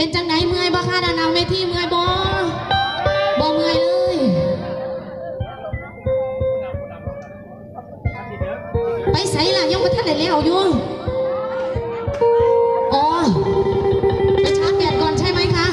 เป็นจังไหนเมื่อยบ่คะด้านหน้าเวทีเมื่อยบ่บ่เมื่อยเลยไปใส่ล่ะยังบ่ทันได้แล้วอยู่อ๋อไปชาร์จแบตก่อนใช่ไหมคะ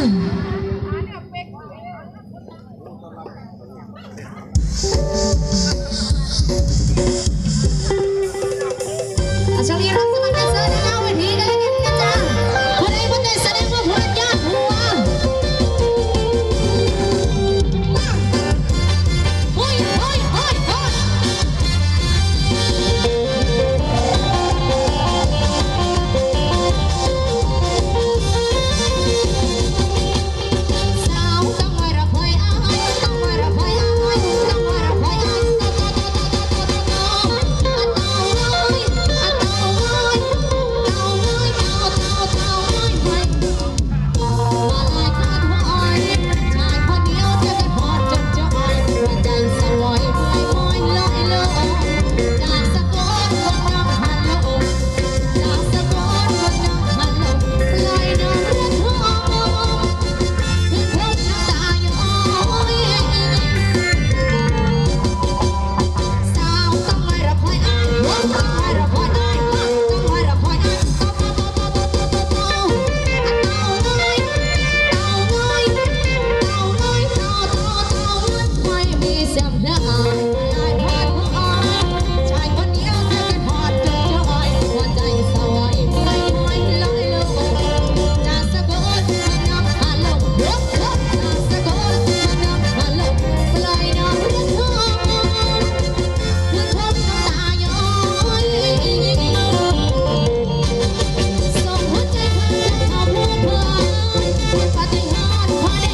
One